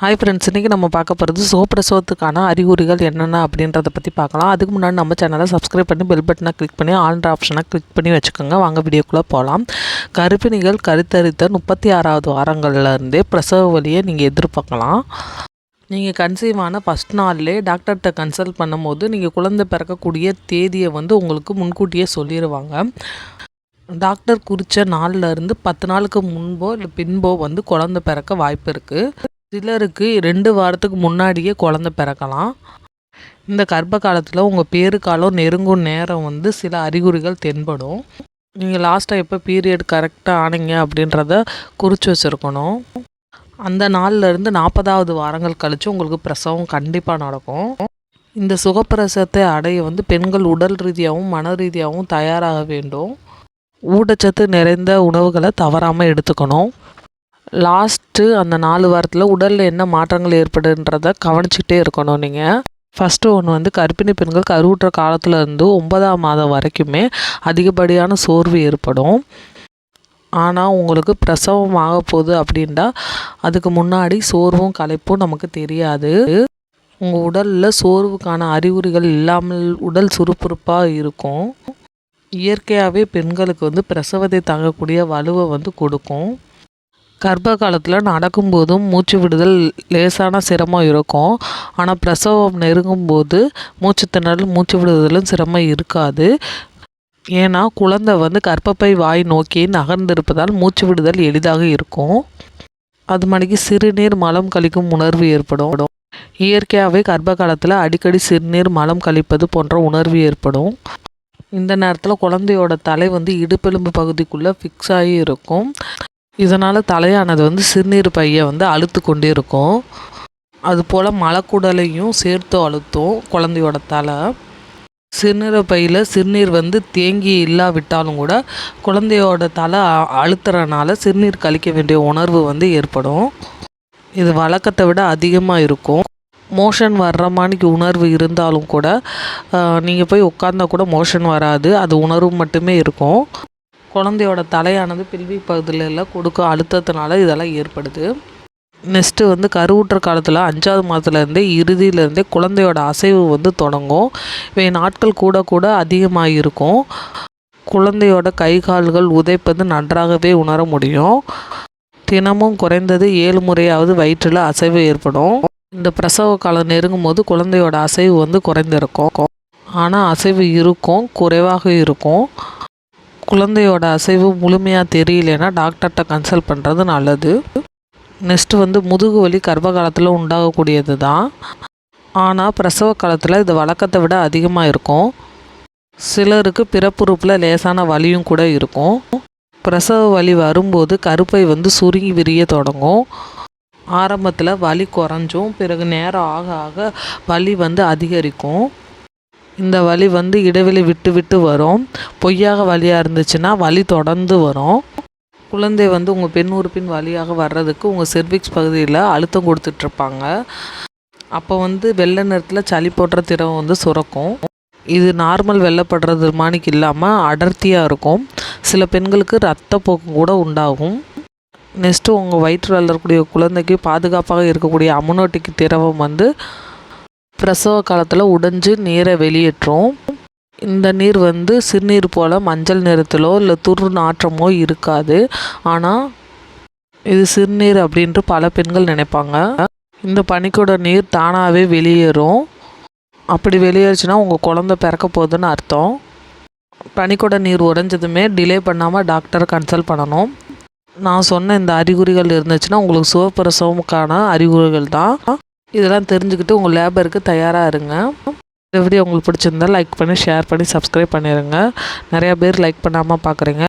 Hi friends இன்றைக்கி நம்ம பார்க்க போகிறது சோப்பிரசவத்துக்கான அறிகுறிகள் என்னென்ன அப்படின்றத பற்றி பார்க்கலாம். அதுக்கு முன்னாடி நம்ம சேனலை சப்ஸ்கிரைப் பண்ணி பெல் பட்டனை கிளிக் பண்ணி ஆல்ன்ற ஆப்ஷனை கிளிக் பண்ணி வச்சுக்கோங்க. வாங்க வீடியோக்குள்ளே போகலாம் கர்ப்பிணிகள் கருத்தரித்த முப்பத்தி ஆறாவது வாரங்கள்லேருந்தே பிரசவ வழியை நீங்கள் எதிர்பார்க்கலாம். நீங்கள் கன்சீவ் ஆன ஃபஸ்ட் நாள்லே டாக்டர்கிட்ட கன்சல்ட் பண்ணும்போது நீங்கள் குழந்தை பிறக்கக்கூடிய தேதியை வந்து உங்களுக்கு முன்கூட்டியே சொல்லிடுவாங்க டாக்டர் குறித்த நாளில் இருந்து பத்து நாளுக்கு முன்போ இல்லை பின்போ வந்து குழந்தை பிறக்க வாய்ப்பு இருக்குது சிலருக்கு ரெண்டு வாரத்துக்கு முன்னாடியே குழந்த பிறக்கலாம். இந்த கர்ப்ப காலத்தில் உங்கள் பேரு காலம் நெருங்கும் நேரம் வந்து சில அறிகுறிகள் தென்படும். நீங்கள் லாஸ்ட்டாக எப்போ பீரியட் கரெக்டாக ஆனீங்க அப்படின்றத குறித்து வச்சுருக்கணும். அந்த நாள்லேருந்து நாற்பதாவது வாரங்கள் கழித்து உங்களுக்கு பிரசவம் கண்டிப்பாக நடக்கும். இந்த சுகப்பிரசவத்தை அடைய வந்து பெண்கள் உடல் ரீதியாகவும் மன ரீதியாகவும் தயாராக வேண்டும். ஊட்டச்சத்து நிறைந்த உணவுகளை தவறாமல் எடுத்துக்கணும். லாஸ்ட்டு அந்த நாலு வாரத்தில் உடலில் என்ன மாற்றங்கள் ஏற்படுன்றத கவனிச்சுக்கிட்டே இருக்கணும் நீங்கள் ஃபஸ்ட்டு ஒன்று வந்து கர்ப்பிணி பெண்கள் கருவுற்ற காலத்தில் இருந்து ஒன்பதாம் மாதம் வரைக்குமே அதிகப்படியான சோர்வு ஏற்படும். ஆனால் உங்களுக்கு பிரசவம் ஆக போகுது அப்படின்டா அதுக்கு முன்னாடி சோர்வும் களைப்பும் நமக்கு தெரியாது. உங்கள் உடலில் சோர்வுக்கான அறிகுறிகள் இல்லாமல் உடல் சுறுசுறுப்பாக இருக்கும். இயற்கையாகவே பெண்களுக்கு வந்து பிரசவத்தை தாங்கக்கூடிய வலுவை வந்து கொடுக்கும். கர்ப்ப காலத்தில் நடக்கும்போதும் மூச்சு விடுதல் லேசான சிரமம் இருக்கும். ஆனால் பிரசவம் நெருங்கும்போது மூச்சு திணறல் மூச்சு விடுதலும் சிரமம் இருக்காது. ஏன்னா குழந்தை வந்து கர்ப்பப்பை வாய் நோக்கி நகர்ந்திருப்பதால் மூச்சு விடுதல் எளிதாக இருக்கும். அது மணிக்கு சிறுநீர் மலம் கழிக்கும் உணர்வு ஏற்படும். இயற்கையாகவே கர்ப்ப காலத்தில் அடிக்கடி சிறுநீர் மலம் கழிப்பது போன்ற உணர்வு ஏற்படும். இந்த நேரத்தில் குழந்தையோட தலை வந்து இடுப்பெலும்பு பகுதிக்குள்ளே ஃபிக்ஸ் ஆகி இருக்கும். இதனால் தலையானது வந்து சிறுநீர் பையை வந்து அழுத்து கொண்டே இருக்கும் அதுபோல் மலக்குடலையும் சேர்த்து அழுத்தும் குழந்தையோட தலை. சிறுநீர் பையில் சிறுநீர் வந்து தேங்கி இல்லாவிட்டாலும் கூட குழந்தையோட தலை அழுத்துறனால சிறுநீர் கழிக்க வேண்டிய உணர்வு வந்து ஏற்படும். இது வழக்கத்தை விட அதிகமாக இருக்கும். மோஷன் வர்ற மாதிரிக்கு உணர்வு இருந்தாலும் கூட நீங்கள் போய் உட்காந்தா கூட மோஷன் வராது. அது உணர்வு மட்டுமே இருக்கும். குழந்தையோட தலையானது பில்வி பகுதியில் கொடுக்க அழுத்தத்தினால இதெல்லாம் ஏற்படுது. நெக்ஸ்ட்டு வந்து கருவுற்ற காலத்தில் அஞ்சாவது மாதத்துலேருந்தே இறுதியிலேருந்தே குழந்தையோட அசைவு வந்து தொடங்கும். இவை நாட்கள் கூட கூட அதிகமாக இருக்கும். குழந்தையோட கை கால்கள் உதைப்பது நன்றாகவே உணர முடியும். தினமும் குறைந்தது ஏழு முறையாவது வயிற்றில் அசைவு ஏற்படும். இந்த பிரசவ காலம் நெருங்கும் போது குழந்தையோட அசைவு வந்து குறைந்திருக்கும். ஆனால் அசைவு இருக்கும் குறைவாக இருக்கும். குழந்தையோட அசைவு முழுமையாக தெரியலனா டாக்டர்கிட்ட கன்சல்ட் பண்ணுறது நல்லது. நெக்ஸ்ட்டு வந்து முதுகு வலி கர்ப்ப காலத்தில் உண்டாகக்கூடியது தான். ஆனால் பிரசவ காலத்தில் இது வழக்கத்தை விட அதிகமாக இருக்கும். சிலருக்கு பிறப்புறுப்பில் லேசான வலியும் கூட இருக்கும். பிரசவ வலி வரும்போது கருப்பை வந்து சுருங்கி விரிய தொடங்கும். ஆரம்பத்தில் வலி குறைஞ்சும் பிறகு நேரம் ஆக ஆக வலி வந்து அதிகரிக்கும். இந்த வலி வந்து இடைவெளி விட்டு விட்டு வரும். பொய்யாக வலியாக இருந்துச்சுன்னா வலி தொடர்ந்து வரும். குழந்தை வந்து உங்கள் பெண் உறுப்பின் வழியாக வர்றதுக்கு உங்கள் செர்விக்ஸ் பகுதியில் அழுத்தம் கொடுத்துட்ருப்பாங்க. அப்போ வந்து வெள்ளை நிறத்தில் சளி போடுற திரவம் வந்து சுரக்கும். இது நார்மல் வெள்ளப்படுறது மாணிக்கு இல்லாமல் அடர்த்தியாக இருக்கும். சில பெண்களுக்கு ரத்தப்போக்கு கூட உண்டாகும். நெக்ஸ்ட்டு உங்கள் வயிற்று வளரக்கூடிய குழந்தைக்கு பாதுகாப்பாக இருக்கக்கூடிய அமுனோட்டிக் திரவம் வந்து பிரசவ காலத்தில் உடைஞ்சு நீரை வெளியேற்றும். இந்த நீர் வந்து சிறுநீர் போல் மஞ்சள் நிறத்திலோ இல்லை துரு நாற்றமோ இருக்காது. ஆனால் இது சிறுநீர் அப்படின்ட்டு பல பெண்கள் நினைப்பாங்க. இந்த பனிக்கூட நீர் தானாகவே வெளியேறும். அப்படி வெளியேறுச்சுன்னா உங்கள் குழந்த பிறக்க போகுதுன்னு அர்த்தம். பனிக்கூட நீர் உறைஞ்சதுமே டிலே பண்ணாமல் டாக்டரை கன்சல்ட் பண்ணணும். நான் சொன்ன இந்த அறிகுறிகள் இருந்துச்சுன்னா உங்களுக்கு சுவப்பிரசவமுக்கான அறிகுறிகள் தான். இதெல்லாம் தெரிஞ்சுக்கிட்டு உங்கள் லேபருக்கு தயாராக இருங்க. இந்த வீடியோ உங்களுக்கு பிடிச்சிருந்தா லைக் பண்ணி ஷேர் பண்ணி சப்ஸ்கிரைப் பண்ணிடுங்க நிறையா பேர் லைக் பண்ணாமல் பார்க்குறீங்க